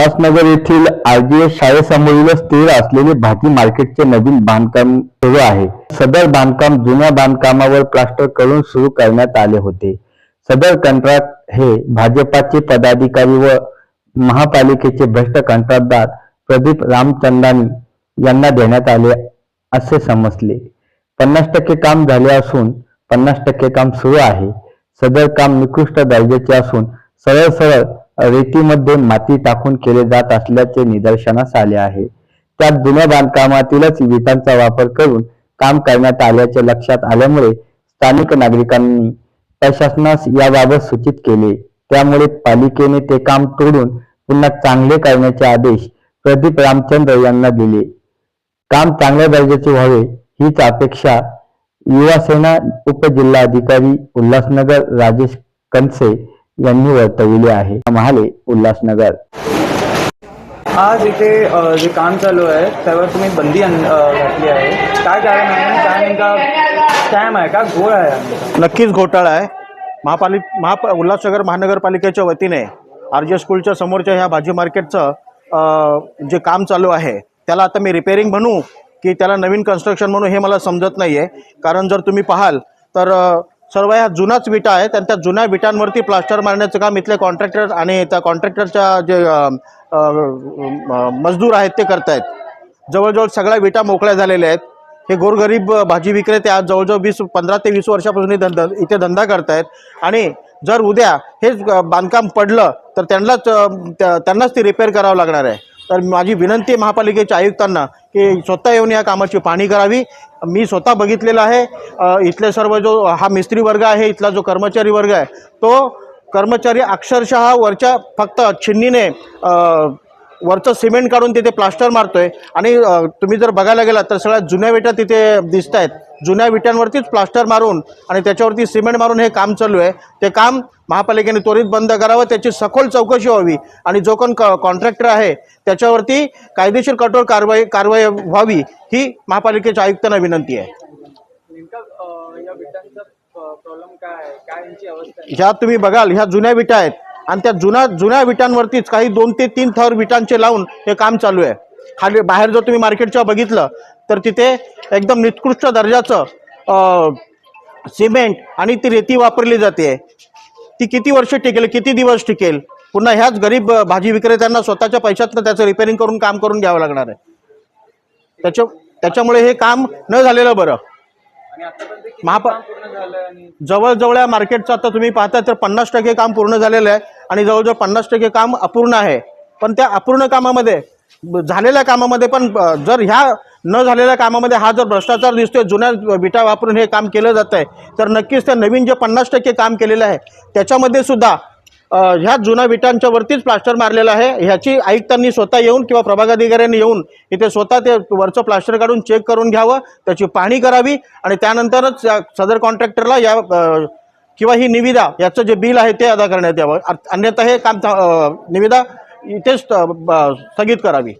उल्हासनगर येथील आरजीएस शाळेसमोरील स्थिर असलेले भाजी मार्केटचे नवीन बांधकाम सुरू आहे. सदर बांधकाम जुन्या बांधकामावर प्लास्टर करून सुरू करण्यात आले होते. सदर कंत्राट हे भाजपाचे पदाधिकारी व महापालिकेचे भ्रष्ट कंत्राटदार प्रदीप रामचंदानी यांना देण्यात आले असे समजले. पन्नास टक्के काम झाले असून पन्नास टक्के काम सुरू आहे. सदर काम निकृष्ट दर्जाचे असून सरळ सरळ रेतीमध्ये माती टाकून केले जात असल्याचे निदर्शनास आले आहे. त्यात जुन्या बांधकामातीलच विटांचा वापर करून काम करण्यात आल्याचे लक्षात आल्यामुळे स्थानिक नागरिकांनी प्रशासनास याबाबत सूचित केले. त्यामुळे पालिकेने ते काम तोडून पुन्हा चांगले करण्याचे आदेश प्रदीप रामचंद्र यांना दिले. काम चांगल्या दर्जाचे व्हावे हीच अपेक्षा युवासेना उपजिल्हाधिकारी उल्हासनगर राजेश कनसे यांनी वर्तविली आहे. महाले उल्हासनगर. आज इथे जे काम चालू आहे त्यावर तुम्ही बंदी घातली आहे. काय कारण आहे? काय नेमका स्कॅम आहे का? घोळ आहे? हा? नक्कीच घोटाळा आहे. महापालिक महाप उल्हासनगर महानगरपालिकेच्या वतीने आर जे स्कूलच्या समोरच्या ह्या भाजी मार्केटचं जे काम चालू आहे त्याला आता मी रिपेअरिंग म्हणू की त्याला नवीन कन्स्ट्रक्शन म्हणू हे मला समजत नाही आहे कारण जर तुम्ही पाहाल तर सर्व ह्या जुनाच विटा आहेत आणि त्या जुन्या विटांवरती प्लास्टर मारण्याचं काम इथले कॉन्ट्रॅक्टर आणि त्या कॉन्ट्रॅक्टरच्या जे मजदूर आहेत ते करतायत. जवळजवळ सगळ्या विटा मोकळ्या झालेल्या आहेत. हे गोरगरीब भाजी विक्रेते आज जवळजवळ वीस पंधरा ते वीस वर्षापासून हे धंदा इथे धंदा करतायत. आणि जर उद्या हेच बांधकाम पडलं तर त्यांनाच त्या- त्यांनाच ते रिपेअर करावं लागणार आहे. तर माझी विनंती महापालिकेच्या आयुक्तांना की स्वतः येऊन या कामाची पाहणी करावी. मी स्वतः बघितलेलं आहे. इथले सर्व जो हा मिस्त्री वर्ग आहे इथला जो कर्मचारी वर्ग आहे तो कर्मचारी अक्षरशः वरच्या फक्त छिन्नीने वरचं सिमेंट काढून तिथे प्लास्टर मारतोय. आणि तुम्ही जर बघायला गेलात तर सगळ्या जुन्या विटा तिथे दिसत आहेत जुन्या विटांवरतीच प्लास्टर मारून आणि त्याच्यावरती सिमेंट मारून हे काम चालू आहे. ते काम महापालिकेने त्वरित बंद करावं त्याची सखोल चौकशी व्हावी. आणि जो कोण कॉन्ट्रॅक्टर आहे त्याच्यावरती कायदेशीर कठोर कारवाई कारवाई व्हावी ही महापालिकेच्या आयुक्तांना विनंती आहे? ह्या तुम्ही बघाल ह्या जुन्या विटा आहेत. आणि त्या जुन्या जुन्या विटांवरतीच काही दोन ते तीन थर विटांचे लावून हे काम चालू आहे. खाली बाहेर जर तुम्ही मार्केटच्या बघितलं तर तिथे एकदम निकृष्ट दर्जाचं सिमेंट आणि ती रेती वापरली जाते. ती किती वर्ष टिकेल किती दिवस टिकेल? पुन्हा ह्याच गरीब भाजी विक्रेत्यांना स्वतःच्या पैशातनं त्याचं रिपेअरिंग करून काम करून घ्यावं लागणार आहे. त्याच्या त्याच्यामुळे हे काम न झालेलं बरं. महाप महापा- जवळजवळ या मार्केटचं आता तुम्ही पाहता तर पन्नास टक्के काम पूर्ण झालेलं आहे. आणि जवळजवळ पन्नास टक्के काम अपूर्ण आहे. पण त्या अपूर्ण कामामध्ये झालेल्या कामामध्ये पण जर ह्या न झालेल्या कामामध्ये हा जर भ्रष्टाचार दिसतोय जुन्या विटा वापरून हे काम केलं जात आहे तर नक्कीच त्या नवीन जे पन्नास टक्के काम केलेलं आहे त्याच्यामध्ये सुद्धा ह्या जुन्या विटांच्या वरतीच प्लास्टर मारलेलं आहे. ह्याची आयुक्तांनी स्वतः येऊन किंवा प्रभागाधिकाऱ्यांनी येऊन इथे स्वतः ते वरचं प्लास्टर काढून चेक करून घ्यावं त्याची पाहणी करावी आणि त्यानंतरच सदर कॉन्ट्रॅक्टरला या किंवा ही निविदा याचं जे बिल आहे ते अदा करण्यात यावं. अन्यथा हे काम निविदा इथेच स्थगित करावी.